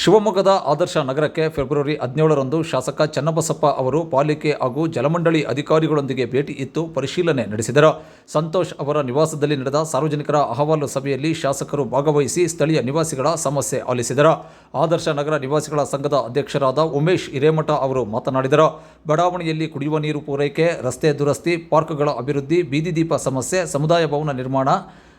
ಶಿವಮೊಗ್ಗದ ಆದರ್ಶ ನಗರಕ್ಕೆ ಫೆಬ್ರವರಿ ಹದಿನೇಳರಂದು ಶಾಸಕ ಚನ್ನಬಸಪ್ಪ ಅವರು ಪಾಲಿಕೆ ಹಾಗೂ ಜಲಮಂಡಳಿ ಅಧಿಕಾರಿಗಳೊಂದಿಗೆ ಭೇಟಿ ಇತ್ತು ಪರಿಶೀಲನೆ ನಡೆಸಿದರು. ಸಂತೋಷ್ ಅವರ ನಿವಾಸದಲ್ಲಿ ನಡೆದ ಸಾರ್ವಜನಿಕರ ಅಹವಾಲು ಸಭೆಯಲ್ಲಿ ಶಾಸಕರು ಭಾಗವಹಿಸಿ ಸ್ಥಳೀಯ ನಿವಾಸಿಗಳ ಸಮಸ್ಯೆ ಆಲಿಸಿದರು. ಆದರ್ಶ ನಗರ ನಿವಾಸಿಗಳ ಸಂಘದ ಅಧ್ಯಕ್ಷರಾದ ಉಮೇಶ್ ಹಿರೇಮಠ ಅವರು ಮಾತನಾಡಿದರು. ಬಡಾವಣೆಯಲ್ಲಿ ಕುಡಿಯುವ ನೀರು ಪೂರೈಕೆ, ರಸ್ತೆ ದುರಸ್ತಿ, ಪಾರ್ಕ್ಗಳ ಅಭಿವೃದ್ಧಿ, ಬೀದಿ ದೀಪ ಸಮಸ್ಯೆ, ಸಮುದಾಯ ಭವನ ನಿರ್ಮಾಣ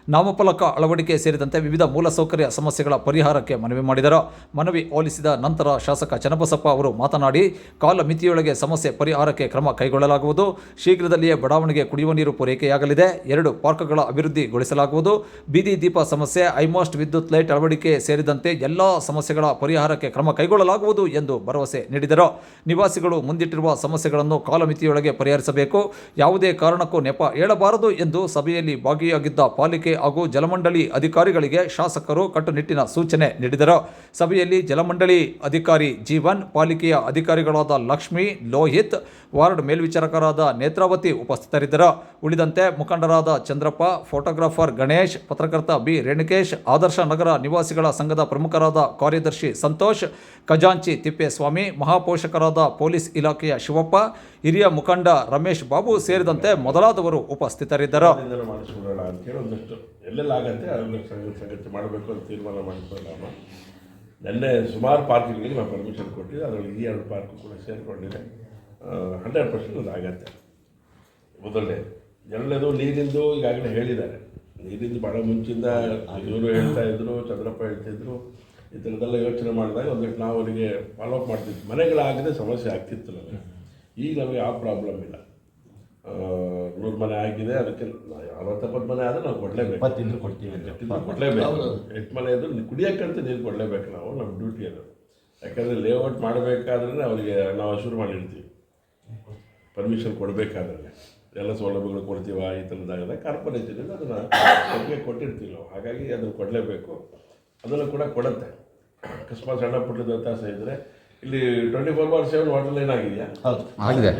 ನಾಮಫಲಕ ಅಳವಡಿಕೆ ಸೇರಿದಂತೆ ವಿವಿಧ ಮೂಲಸೌಕರ್ಯ ಸಮಸ್ಯೆಗಳ ಪರಿಹಾರಕ್ಕೆ ಮನವಿ ಮಾಡಿದರು. ಮನವಿ ಆಲಿಸಿದ ನಂತರ ಶಾಸಕ ಚನ್ನಬಸಪ್ಪ ಅವರು ಮಾತನಾಡಿ ಕಾಲಮಿತಿಯೊಳಗೆ ಸಮಸ್ಯೆ ಪರಿಹಾರಕ್ಕೆ ಕ್ರಮ ಕೈಗೊಳ್ಳಲಾಗುವುದು. ಶೀಘ್ರದಲ್ಲಿಯೇ ಬಡಾವಣೆಗೆ ಕುಡಿಯುವ ನೀರು ಪೂರೈಕೆಯಾಗಲಿದೆ. ಎರಡು ಪಾರ್ಕ್ಗಳ ಅಭಿವೃದ್ಧಿಗೊಳಿಸಲಾಗುವುದು. ಬೀದಿ ದೀಪ ಸಮಸ್ಯೆ, ಐಮೋಸ್ಟ್ ವಿದ್ಯುತ್ ಲೈಟ್ ಅಳವಡಿಕೆ ಸೇರಿದಂತೆ ಎಲ್ಲ ಸಮಸ್ಯೆಗಳ ಪರಿಹಾರಕ್ಕೆ ಕ್ರಮ ಕೈಗೊಳ್ಳಲಾಗುವುದು ಎಂದು ಭರವಸೆ ನೀಡಿದರು. ನಿವಾಸಿಗಳು ಮುಂದಿಟ್ಟಿರುವ ಸಮಸ್ಯೆಗಳನ್ನು ಕಾಲಮಿತಿಯೊಳಗೆ ಪರಿಹರಿಸಬೇಕು. ಯಾವುದೇ ಕಾರಣಕ್ಕೂ ನೆಪ ಹೇಳಬಾರದು ಎಂದು ಸಭೆಯಲ್ಲಿ ಭಾಗಿಯಾಗಿದ್ದ ಪಾಲಿಕೆ ಹಾಗೂ ಜಲಮಂಡಳಿ ಅಧಿಕಾರಿಗಳಿಗೆ ಶಾಸಕರು ಕಟ್ಟುನಿಟ್ಟಿನ ಸೂಚನೆ ನೀಡಿದರು. ಸಭೆಯಲ್ಲಿ ಜಲಮಂಡಳಿ ಅಧಿಕಾರಿ ಜೀವನ್, ಪಾಲಿಕೆಯ ಅಧಿಕಾರಿಗಳಾದ ಲಕ್ಷ್ಮಿ, ಲೋಹಿತ್, ವಾರ್ಡ್ ಮೇಲ್ವಿಚಾರಕರಾದ ನೇತ್ರಾವತಿ ಉಪಸ್ಥಿತರಿದ್ದರು. ಉಳಿದಂತೆ ಮುಖಂಡರಾದ ಚಂದ್ರಪ್ಪ, ಫೋಟೋಗ್ರಾಫರ್ ಗಣೇಶ್, ಪತ್ರಕರ್ತ ಬಿ. ರೇಣುಕೇಶ್, ಆದರ್ಶ ನಗರ ನಿವಾಸಿಗಳ ಸಂಘದ ಪ್ರಮುಖರಾದ ಕಾರ್ಯದರ್ಶಿ ಸಂತೋಷ್, ಖಜಾಂಚಿ ತಿಪ್ಪೇಸ್ವಾಮಿ, ಮಹಾಪೋಷಕರಾದ ಪೊಲೀಸ್ ಇಲಾಖೆಯ ಶಿವಪ್ಪ, ಹಿರಿಯ ಮುಖಂಡ ರಮೇಶ್ ಬಾಬು ಸೇರಿದಂತೆ ಮೊದಲಾದವರು ಉಪಸ್ಥಿತರಿದ್ದರು. ಅದರಿಂದಲೇ ಅದನ್ನು ಸಂಗತಿ ಸಂಗತಿ ಮಾಡಬೇಕು ಅಂತ ತೀರ್ಮಾನ ಮಾಡಿಕೊಂಡು ನಾನು. ನಿನ್ನೆ ಸುಮಾರು ಪಾರ್ಕ್ಗಳಿಗೆ ನಾವು ಪರ್ಮಿಷನ್ ಕೊಟ್ಟಿದ್ದೆ. ಅದರಲ್ಲಿ ಈ ಎರಡು ಪಾರ್ಕು ಕೂಡ ಸೇರಿಕೊಂಡಿದೆ. ಹಂಡ್ರೆಡ್ ಪರ್ಸೆಂಟ್ ಅದು ಆಗತ್ತೆ. ಮೊದಲನೇ, ಎರಡನೇದು ನೀರಿಂದು ಈಗಾಗಲೇ ಹೇಳಿದ್ದಾರೆ. ನೀರಿಂದು ಭಾಳ ಮುಂಚಿಂದ ಇವರು ಹೇಳ್ತಾ ಇದ್ರು, ಚಂದ್ರಪ್ಪ ಹೇಳ್ತಿದ್ರು ಈ ಥರದ್ದೆಲ್ಲ ಯೋಚನೆ ಮಾಡಿದಾಗ ಒಂದಷ್ಟು ನಾವು ಅವರಿಗೆ ಫಾಲೋ ಅಪ್ ಮಾಡ್ತಿದ್ವಿ. ಮನೆಗಳಾಗದೆ ಸಮಸ್ಯೆ ಆಗ್ತಿತ್ತು ನಮಗೆ. ಈಗ ನಮಗೆ ಯಾವ ಪ್ರಾಬ್ಲಮ್ ಇಲ್ಲ. ನೂರು ಮನೆ ಆಗಿದೆ ಅದಕ್ಕೆ ಅರವತ್ತಪ್ಪತ್ತು ಮನೆ ಆದರೆ ನಾವು ಕೊಡಲೇಬೇಕು. ಇಪ್ಪತ್ತಿದ್ರು ಕೊಡ್ತೀವಿ ಕೊಡಲೇಬೇಕು. ಎಷ್ಟು ಮನೆ ಇದ್ರು ಕುಡಿಯೋಕ್ಕಂತ ನೀರು ಕೊಡಲೇಬೇಕು ನಾವು ನಮ್ಮ ಡ್ಯೂಟಿ ಅದು. ಯಾಕಂದರೆ ಲೇಔಟ್ ಮಾಡಬೇಕಾದ್ರೆ ಅವರಿಗೆ ನಾವು ಶುರು ಮಾಡಿರ್ತೀವಿ. ಪರ್ಮಿಷನ್ ಕೊಡಬೇಕಾದ್ರೆ ಎಲ್ಲ ಸೌಲಭ್ಯಗಳು ಕೊಡ್ತೀವ ಈ ಥರದ್ದಾಗದ ಕಾರ್ಪೊರೇಷನಿಂದ ಅದನ್ನು ನಮಗೆ ಕೊಟ್ಟಿರ್ತೀವಿ ನಾವು. ಹಾಗಾಗಿ ಅದನ್ನು ಕೊಡಲೇಬೇಕು. ಅದನ್ನು ಕೂಡ ಕೊಡುತ್ತೆ. ಅಕಸ್ಮಾತ್ ಸಣ್ಣ ಪುಟ್ಟದ ವ್ಯತ್ಯಾಸ ಇದ್ದರೆ ಇಲ್ಲಿ twenty four bar seven water line ಆಗಿದೆಯಾ? ಹೌದು ಆಗಿದೆ.